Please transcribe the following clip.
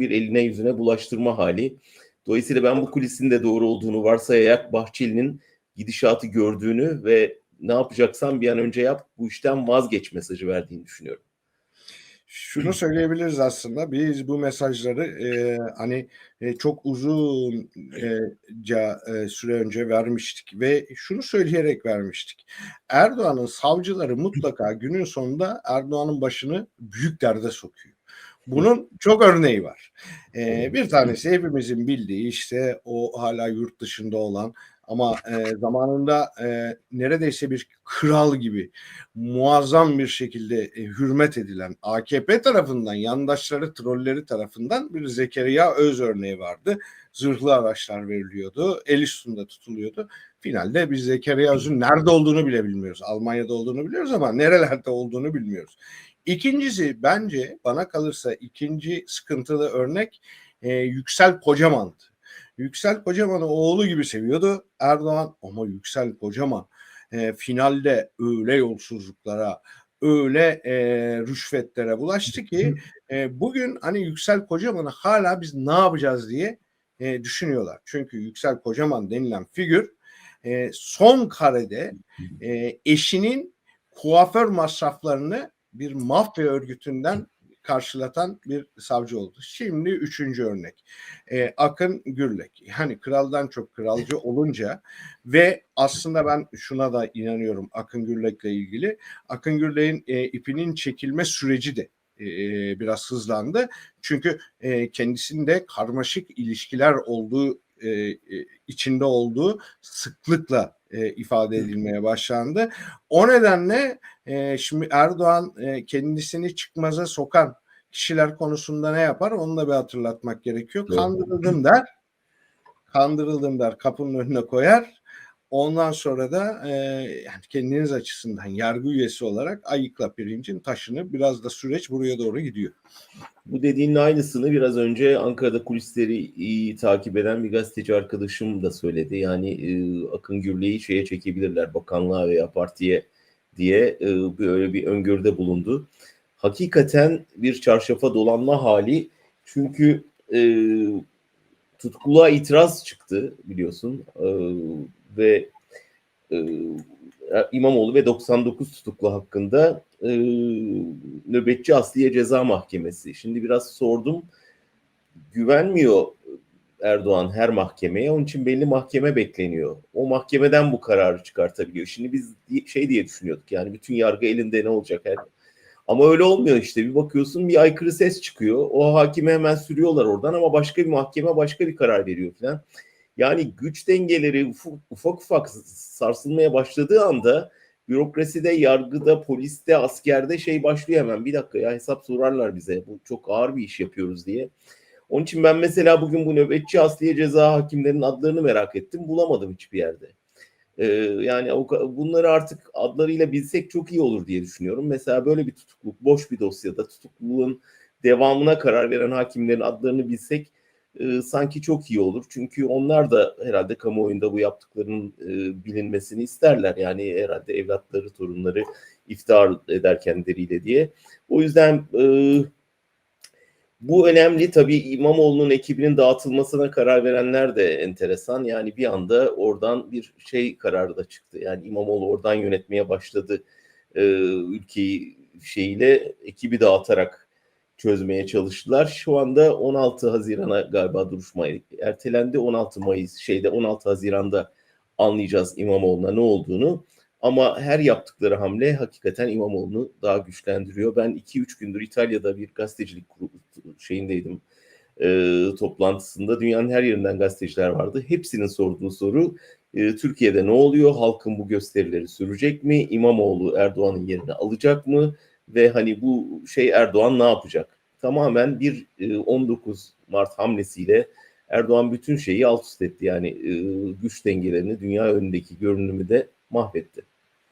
bir eline yüzüne bulaştırma hali. Dolayısıyla ben bu kulisin de doğru olduğunu varsayarak Bahçeli'nin gidişatı gördüğünü ve ne yapacaksan bir an önce yap bu işten vazgeç mesajı verdiğini düşünüyorum. Şunu söyleyebiliriz aslında biz bu mesajları e, hani e, çok uzunca e, süre önce vermiştik ve şunu söyleyerek vermiştik. Erdoğan'ın savcıları mutlaka günün sonunda Erdoğan'ın başını büyük derde sokuyor. Bunun çok örneği var. E, bir tanesi hepimizin bildiği işte o hala yurt dışında olan ama e, zamanında e, neredeyse bir kral gibi muazzam bir şekilde e, hürmet edilen AKP tarafından, yandaşları, trolleri tarafından bir Zekeriya Öz örneği vardı. Zırhlı araçlar veriliyordu, el üstünde tutuluyordu. Finalde biz Zekeriya Öz'ün nerede olduğunu bile bilmiyoruz. Almanya'da olduğunu biliyoruz ama nerelerde olduğunu bilmiyoruz. İkincisi bence bana kalırsa ikinci sıkıntılı örnek e, Yüksel Kocaman'dı. Yüksel Kocaman'ı oğlu gibi seviyordu Erdoğan ama Yüksel Kocaman e, finalde öyle yolsuzluklara, öyle e, rüşvetlere bulaştı ki e, bugün hani Yüksel Kocaman'ı hala biz ne yapacağız diye e, düşünüyorlar. Çünkü Yüksel Kocaman denilen figür e, son karede e, eşinin kuaför masraflarını bir mafya örgütünden karşılatan bir savcı oldu. Şimdi üçüncü örnek. E, Akın Gürlek. Yani kraldan çok kralcı olunca ve aslında ben şuna da inanıyorum Akın Gürlek'le ilgili. Akın Gürlek'in e, ipinin çekilme süreci de e, biraz hızlandı. Çünkü e, kendisinde karmaşık ilişkiler olduğu e, içinde olduğu sıklıkla e, ifade edilmeye başlandı. O nedenle e, şimdi Erdoğan e, kendisini çıkmaza sokan kişiler konusunda ne yapar onu da bir hatırlatmak gerekiyor. Kandırıldım der. Kandırıldım der kapının önüne koyar. Ondan sonra da e, yani kendiniz açısından yargı üyesi olarak ayıkla pirincin taşını biraz da süreç buraya doğru gidiyor. Bu dediğinin aynısını biraz önce Ankara'da kulisleri iyi takip eden bir gazeteci arkadaşım da söyledi. Yani e, Akın Gürley'i şeye çekebilirler bakanlığa veya partiye diye e, böyle bir öngörüde bulundu. Hakikaten bir çarşafa dolanma hali çünkü e, tutkuluğa itiraz çıktı biliyorsun e, ve e, İmamoğlu ve 99 tutuklu hakkında e, nöbetçi Asliye Ceza Mahkemesi. Şimdi biraz sordum. Güvenmiyor Erdoğan her mahkemeye. Onun için belli mahkeme bekleniyor. O mahkemeden bu kararı çıkartabiliyor. Şimdi biz şey diye düşünüyorduk yani bütün yargı elinde ne olacak her ama öyle olmuyor işte. Bir bakıyorsun bir aykırı ses çıkıyor. O hakimi hemen sürüyorlar oradan ama başka bir mahkeme başka bir karar veriyor falan. Yani güç dengeleri ufak ufak, sarsılmaya başladığı anda bürokraside, yargıda, poliste, askerde şey başlıyor hemen. Bir dakika ya hesap sorarlar bize. Bu çok ağır bir iş yapıyoruz diye. Onun için ben mesela bugün bu nöbetçi asliye ceza hakimlerinin adlarını merak ettim. Bulamadım hiçbir yerde. Ee, yani bunları artık adlarıyla bilsek çok iyi olur diye düşünüyorum. Mesela böyle bir tutukluk, boş bir dosyada tutukluluğun devamına karar veren hakimlerin adlarını bilsek sanki çok iyi olur. Çünkü onlar da herhalde kamuoyunda bu yaptıklarının bilinmesini isterler. Yani herhalde evlatları, torunları iftihar eder kendileriyle diye. O yüzden bu önemli. Tabii İmamoğlu'nun ekibinin dağıtılmasına karar verenler de enteresan. Yani bir anda oradan bir şey kararı da çıktı. Yani İmamoğlu oradan yönetmeye başladı. E, ülkeyi şeyle ekibi dağıtarak çözmeye çalıştılar. Şu anda 16 Haziran'a galiba duruşma ertelendi. 16 Mayıs şeyde 16 Haziran'da anlayacağız İmamoğlu'na ne olduğunu. Ama her yaptıkları hamle hakikaten İmamoğlu'nu daha güçlendiriyor. Ben 2-3 gündür İtalya'da bir gazetecilik şeyindeydim e, toplantısında. Dünyanın her yerinden gazeteciler vardı. Hepsinin sorduğu soru e, Türkiye'de ne oluyor? Halkın bu gösterileri sürecek mi? İmamoğlu Erdoğan'ın yerini alacak mı? Ve hani bu şey Erdoğan ne yapacak? Tamamen bir e, 19 Mart hamlesiyle Erdoğan bütün şeyi alt üst etti. Yani e, güç dengelerini, dünya önündeki görünümü de mahvetti.